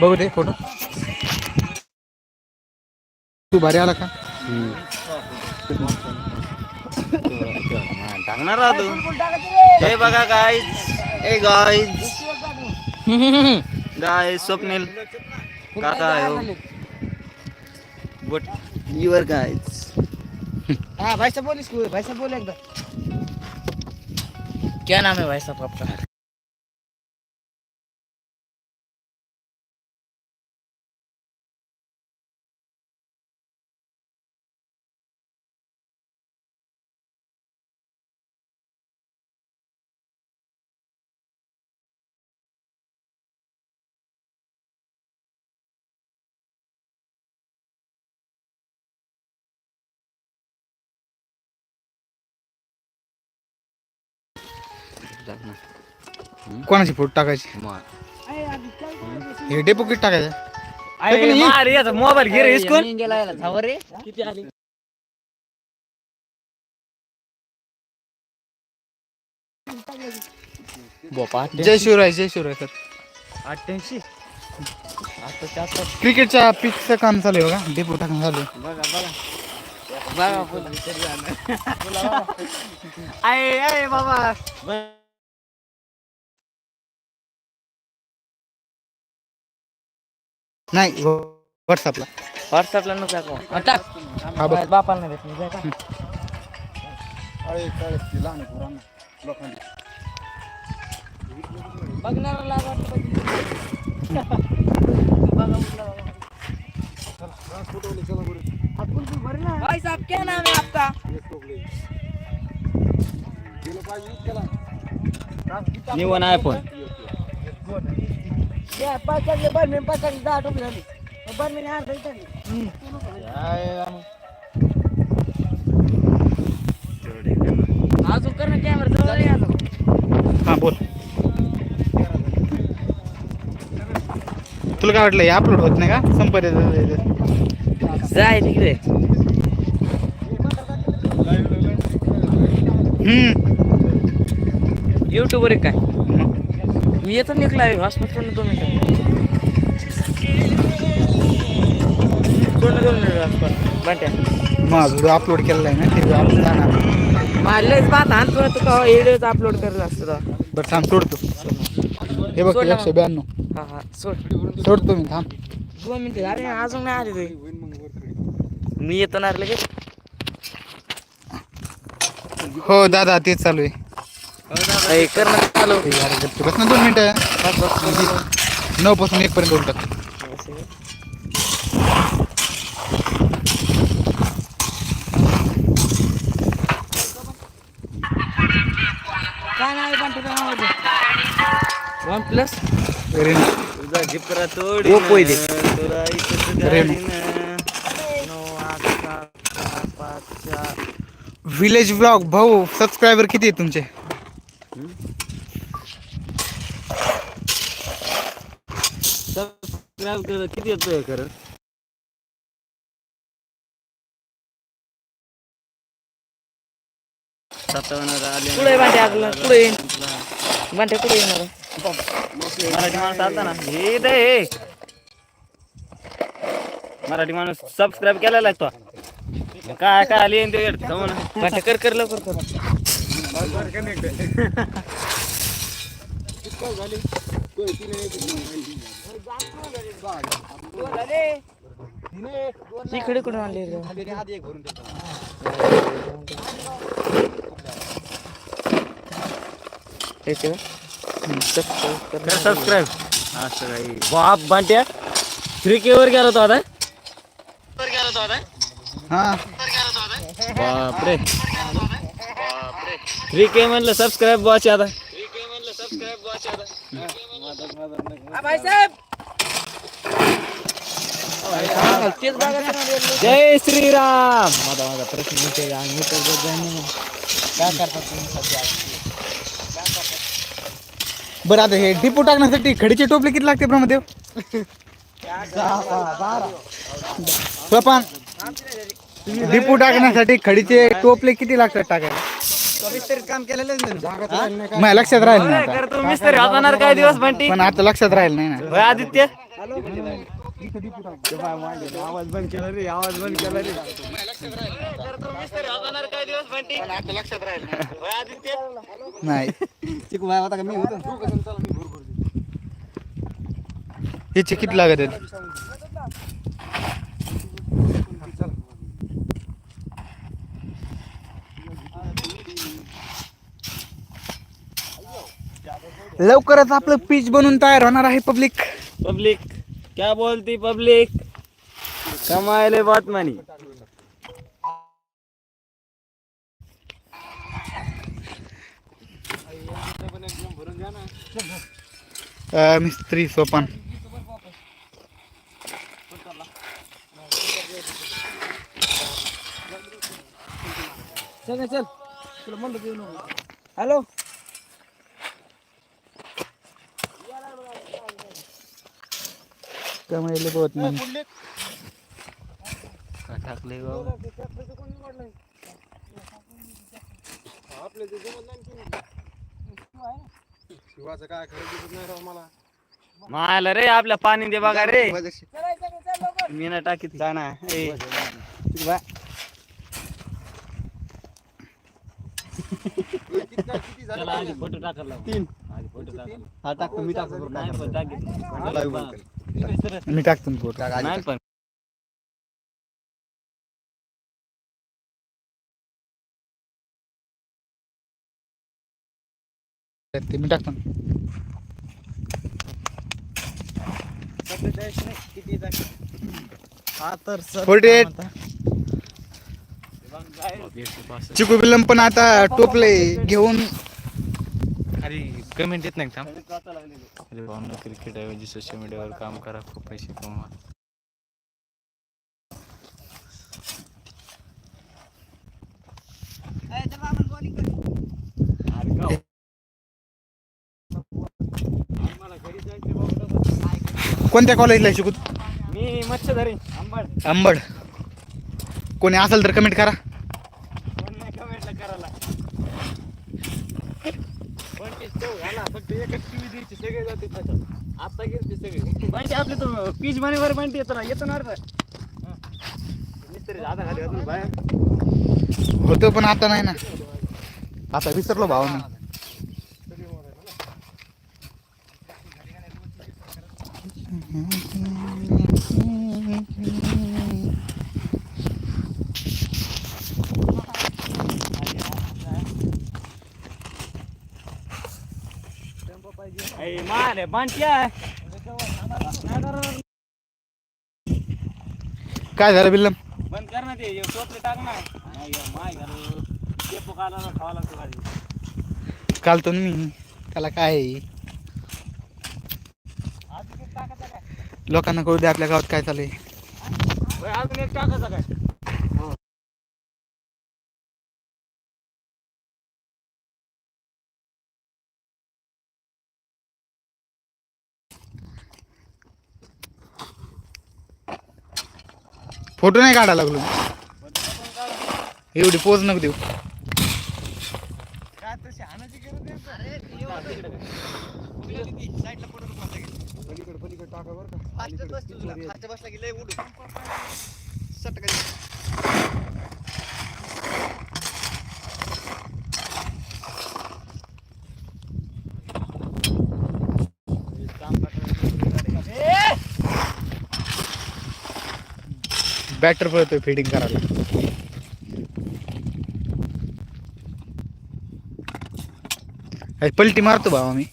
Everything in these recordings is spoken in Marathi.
बघू दे फ़ोटो. तू भारी आला का? टाकणार तू हे बघा गाईज ए गाईज गाय स्वप्नील. काका हो. बट युअर गाईज हाँ भाई साहब बोल इसको भाई साहब बोल एकदम क्या नाम है भाई साहब आपका? कोणाची फोटो टाकायची? हे डेपो किट टाकायचं? मोबाईल घे रे इसको किती आली? जय शिवराय जय शिवराय सर. अठ्ठ्याऐंशी क्रिकेटच्या पिचचं काम चालू आहे बघा. डेपो टाकणं चालू आहे. बघा बोल. आय आय बाबा. नाही व्हॉट्सअपला व्हॉट्सअपला नको टाक। हा बघ बापाला नाही भेटली जाय का बघणाऱ्याला वाटलं पाहिजे. भाई साहब क्या नाम है आपका? निवन आयफोन या पाच टाकले बन मी पाच टाकले दहा टोपी झाली. बन मी आठ टाकली अजून कर ना कॅमेरा जवळ ये अजून हां बोल. तुला काय वाटलं हे अपलोड होत नाही का? संपर्क जाय तिकडे. हम्म. युट्यूब वर काय? मी येतो निघला हॉस्पिटल दोन मिनिटं दोन मिनिटं हॉस्पिटल बंट्या माझा अपलोड केलेला आहे ना ते अपलोड जाणार. मारलेच पाहत हात तुला तू का व्हिडिओ अपलोड करत असतो. बरं थांब सोडतो. हे बघ एकशे. ब्याण्णव. हा हा सोड. सोडतो मी थांब. दोन मिनिटं अरे अजून नाही आले तुम्ही मी येतो ना रे लगेच. हो दादा तेच चालू आहे. ए, कर ना चालू ते यार गप्प बस ना दोन मिनिटं नऊ पासून एक पर्यंत बोलतात काय नाही पण वन प्लस रेणू तुझा जिपरा तोडी. तुला. गाडीनं. नऊ, आठ, सात, सहा, पाच, चार. विलेज ब्लॉग भाऊ सबस्क्रायबर किती आहेत तुमचे कर किती येतोय खरं? बांटे आपला? येईन बांटे येणार? मराठी माणूस आलता ना. हे आहे, हे. मराठी माणूस सबस्क्राईब केलेला आहे तो. काय काय आली ते जाऊ ना बांटे कर कर लवकर कर. इकडे कुठून का? हम्म, सबस्क्राईब कर. कर सबस्क्राईब. असं काही. बाप बांट्या थ्री के वर गेला तो आता. हा. बापरे. थ्री के म्हणलं सबस्क्राईब बॉच आता. आ, भाईसाहेब तेच बघा तर ना, जय श्रीराम. माझा माझा प्रश्न विचार आम्ही तर काय करतात तुम्ही सध्या? बरं आता हे डिपो टाकण्यासाठी खडीचे टोपले किती लागते ब्रह्मदेव स्वपान डिपो टाकण्यासाठी खडीचे टोपले किती लागतात टाकायला? काम केलेलं लक्षात राहील नाही आता. मिस्त्री काय दिवस बंटी? पण आता लक्षात राहील नाही ना. आदित्य? आवाज बंद केला रे आवाज बंद केला रे नाही चिकू भाई होता का मी होतो किती लागत आहेत लवकरच आपलं पीच बनून तयार होणार आहे पब्लिक पब्लिक क्या बोलती पब्लिक? कमायले बात मानी मिस्त्री सोपान. चल चल. तुला कमाईले बहुत म्हणे टाकले मायला रे आपल्या पाणी दे बघा रे. मी ना टाकीत. जाणार फोटो टाकायला तीन. हा टाकतो. मी टाकीत. मी टाकतो ना फोटो नाही पण ते मी टाकतो. हा तर सर 48 चिकू बिलम पण आता टोपले घेऊन कमेंट येत नाही का? अरे भावना क्रिकेट ऐवजी सोशल मीडियावर काम करा खूप पैसे कमवा. कोणत्या कॉलेजला शिकू मी मच्छधरी आंबड अंबड. कोणी असेल तर कमेंट करा कोण नाही कमेंटला करायला झाला फक्त एकच टीव्ही द्यायची सगळे जाते त्याच्यात. आता गेलते सगळे. बंटी आपले तो पीच बनेवर बंटी येतो ना येतो ना रे मिस्त्री आधा खाली घालून बाहेर. होतं पण आता नाही ना. आता विसरलो भाव ना ए मारे बंटी आहे काय झालं बिल्लम? बंद कर ना ते टोपले टाक ना. नाही, माय खावा लागतो काल तो मी. त्याला काय आहे? लोकांना कळू दे आपल्या गावात काय चालू आहे. अजून एक टाकायचा काय? फोटो नाही काढायला लागलो एवढी पोच नको देऊ. बसला बॅटर पळतोय फिडिंग करायला. पलटी मारतो भावा मी.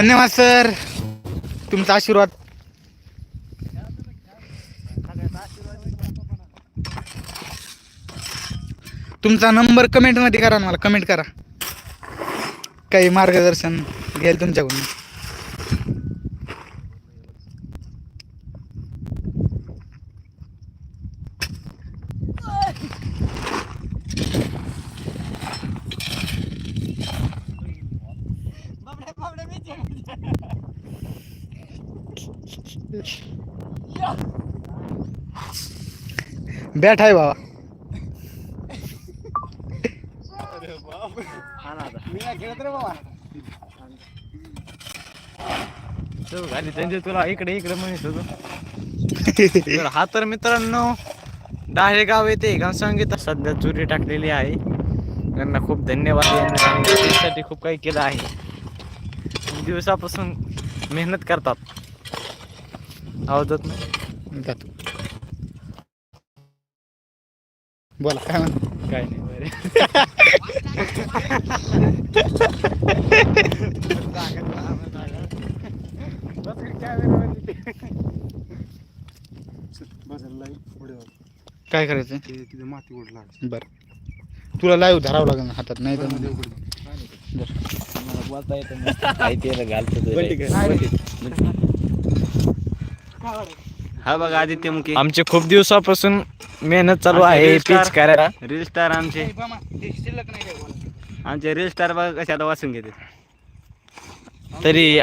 धन्यवाद सर. तुमचा आशीर्वाद. तुमचा नंबर कमेंटमध्ये करा मला कमेंट करा. काही मार्गदर्शन घ्याल तुमच्याकडून. बॅट आहे बाबा. घाली त्यांचे तुला इकडे इकडे म्हणत होतो. हा तर मित्रांनो डाळे गाव येते घनसांगीत सध्या चुरी टाकलेली आहे. त्यांना खूप धन्यवाद यांनी खूप काही केलं आहे. दिवसापासून मेहनत करतात. आवाज येत नाही? जातो. बोला काय म्हणतो? काय नाही बरे. काय करायचं तिथे माती ओढ लागली. बरं. तुला लाईव्ह धरावं लागेल ना हातात नाही तर बोलता येतं घालतो हा बघा आदित्य मुके. आमचे खूप दिवसापासून मेहनत चालू आहे पीच करायला. रील स्टार आमचे. आमचे रील स्टार बघा कशाला वाचून घेते तरी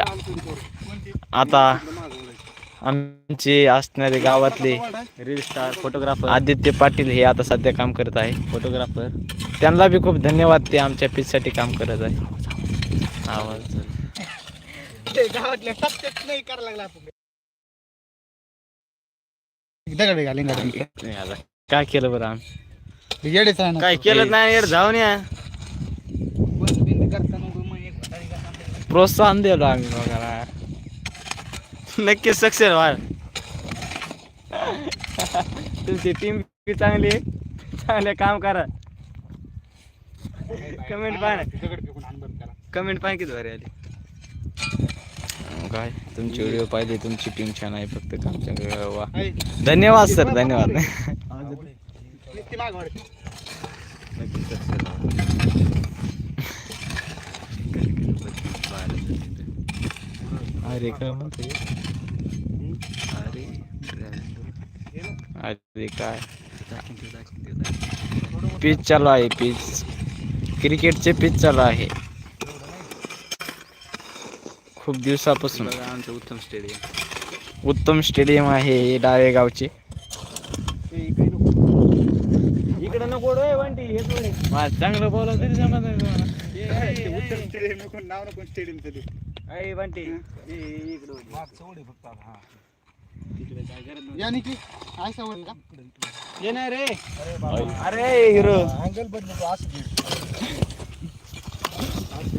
आता आमचे असणारे गावातले reel star photographer Aditya Patil हे आता सध्या काम करत आहे. फोटोग्राफर त्यांना बी खूप धन्यवाद ते आमच्या पीचसाठी काम करत आहे. आवाज दगड घालीन गाडी नाही आला. काय केलं बरं आम्ही? येडेच आहे ना काय केलं नाही यार जाऊन या. प्रोत्साहन दिलो आम्ही बघायला नक्कीच सक्सेस व्हाल. तुमची टीम चांगली आहे. चांगले काम करा. कमेंट पाहा. कमेंट पाहा किती भारी आली. काय? तुमची व्हिडिओ पाहिजे तुमची टीम छान आहे फक्त काम चांगलं वा धन्यवाद सर धन्यवाद. अरे काय म्हणते? अरे अरे काय? पीच चालू आहे पीच. क्रिकेटचे पीच चालू आहे. खूप दिवसापासून. बघा आमचं उत्तम स्टेडियम उत्तम स्टेडियम आहे हे डावे गावचे. इकडे नको रे वंटी हे थोडे चांगलं बोला तरी जमत नाही अय वंटी इकडे यानी की आहे सवय का? ये नाही रे. अरे हिरो. असे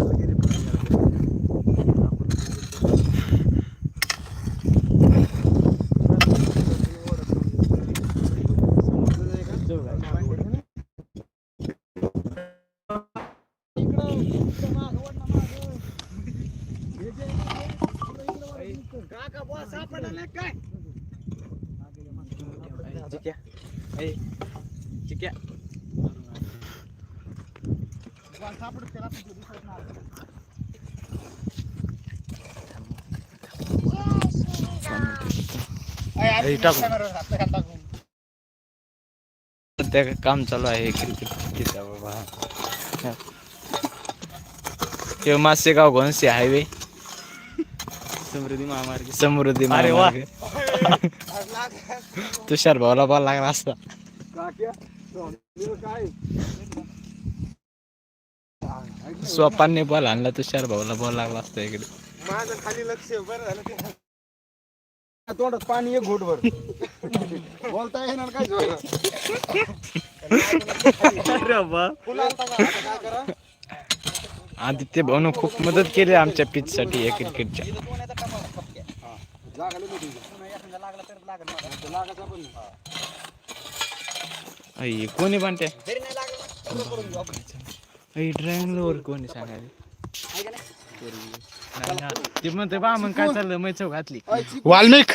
टाकू. सध्या काम चालू आहे क्रिकेट बाबा. ते मासेगाव घोणसे हायवे. समृद्धी महामार्ग. समृद्धी. महामार्ग. तुषार भाऊला बॉल लागला असता. स्वपानने बॉल आणला तुषार भाऊला बॉल लागला असता इकडे. माझं खाली लक्ष बरं झालं ते. तोंडात पाणी एक घोट भर. बोलता येणार काय अरे आदित्य भाऊन खूप मदत केली आमच्या पिच साठी या क्रिकेटच्या अय कोणी बांधते ड्रायव्हर कोणी सांगायला. ते म्हणते बा मग काय चाललं मैचव घातली. वाल्मिक!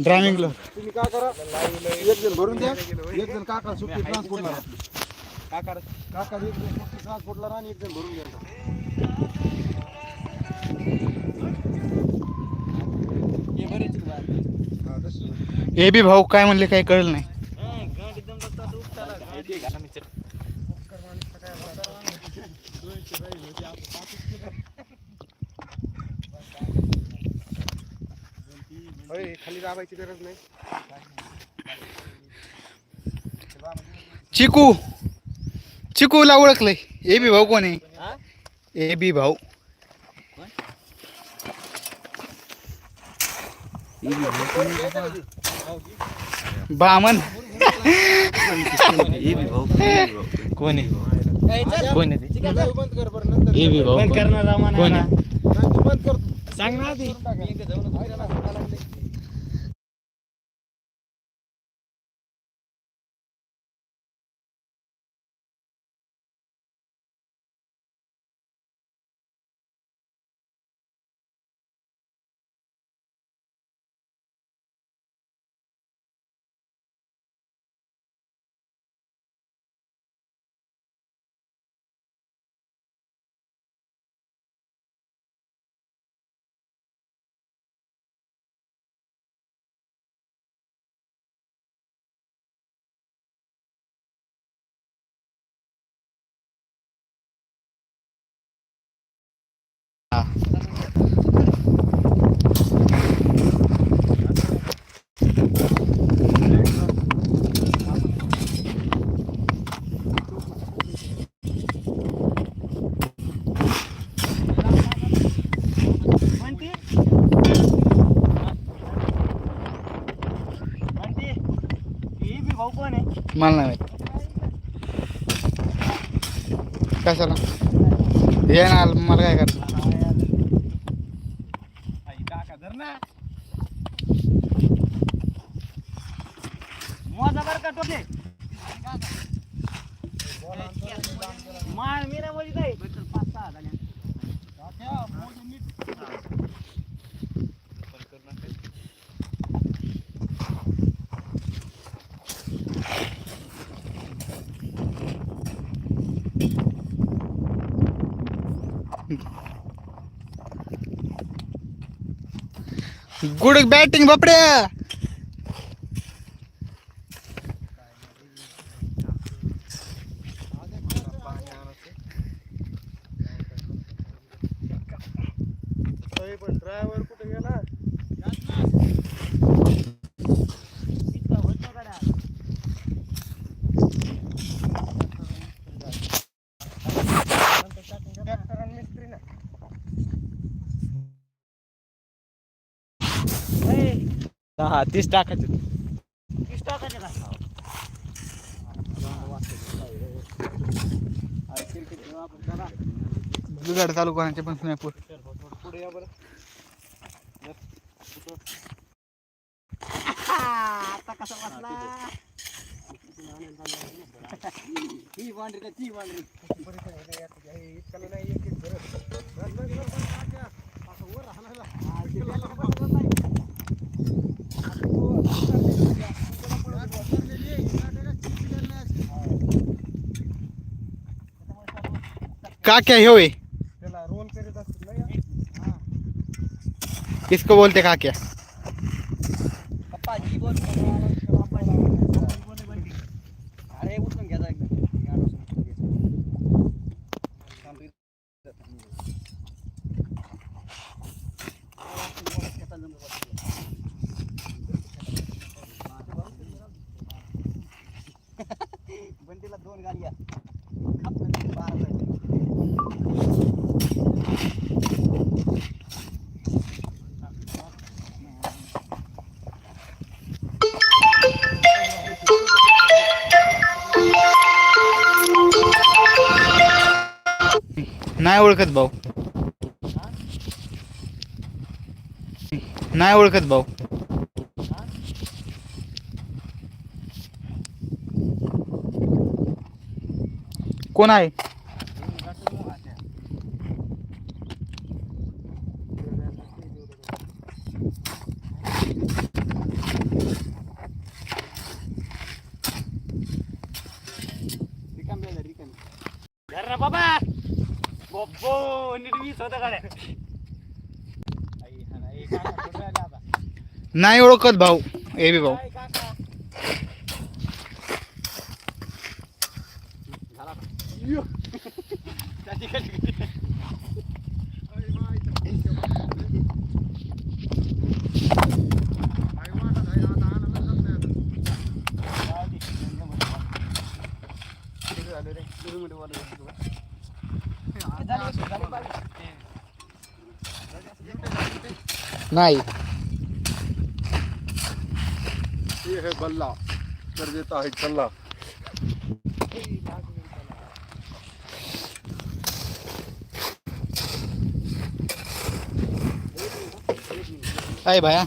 ड्रायव्हिंग तुम्ही काय करा? एक जण भरून द्या. एक जण काका सुट्टी ट्रान्सपोर्टला काका. काका एक जण सुट्टी ट्रान्सपोर्टला आणि एक जण भरून द्या हे बी भाऊ काय म्हणले काही कळलं नाही. खाली दाबायची गरज नाही. चिकू. चिकूला ओळखलंय. ए बी भाऊ कोण आहे? ए बी भाऊ. बामन. कोण आहे? कोण आहे ते? बंद कर बरं नंतर ए बी भाऊ कोण आहे? बंद कर. तू. सांग ना मला नाही माहीत कशाला ये ना मला काय करायचं मोजा बर का टोपले माळ मीरा मध्ये काय? पाच सहा झाल्या गुड बॅटिंग बापड्या. पण ड्रायव्हर कुठे गेला? हा तीस टाकायचे जुगाड चालू करायचे पण स्नॅपूर पुढे. या बरं आता कसा बसला? ही बांडरी का ती बांडरी इतकाला नाही एक एक भरत. बस, बस, बस, बस, टाक्या. असं वर हाणायला. का क्या ह्यो आहे त्याला रोल करीत असतील ना या. किसको बोलते का नाही ओळखत भाऊ. नाही ओळखत भाऊ. कोण आहे धर ना बाबा बोब्बो नीट वीस होता गाड्या. नाही ओळखत भाऊ ए बी भाऊ. नाही। ये है बल्ला। कर देता है चल्ला। आहे भाया।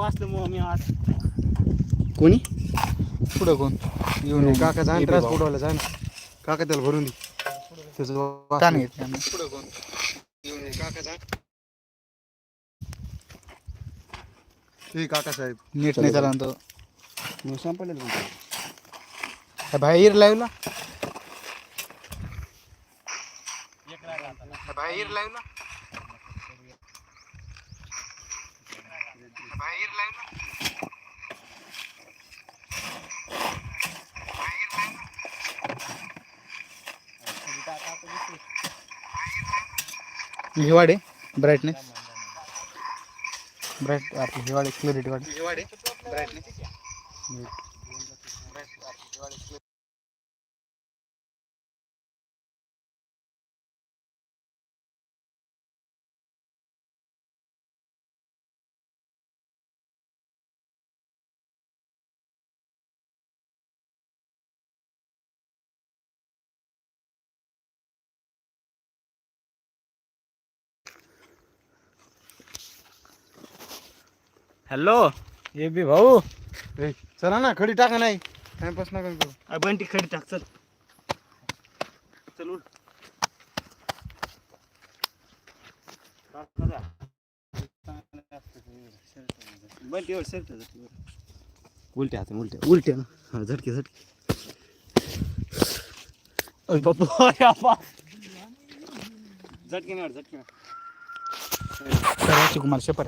मी आज कोणी? पुढं कोण? येऊ नये काका जाण ए बी भाऊ. ट्रान्सपोर्टवाला जा ना. काका त्याला भरून दे. त्याचं ताण घेतली आम्ही. हे काका साहेब. नीट नाही ना तो. मग संपलेलं म्हणतो. हे बाहेर लावला? बाहेर लावला? हिवाडे ब्राईटनेस. ब्राईट आपली हिवाडे क्लॅरिटी वाढे. हिवाडे ब्राईटनेस. हॅलो. ए बी भाऊ. ए, चला ना खडी टाका नाही. टाइमपास नका करू. बंटी खडी टाक चल. चल उठ. बंटी एवढं उलट्या हात उलट्या. उलट्या ना. हा झटके झटके. अरे अरे झटके नाही झटके नाही. शेपर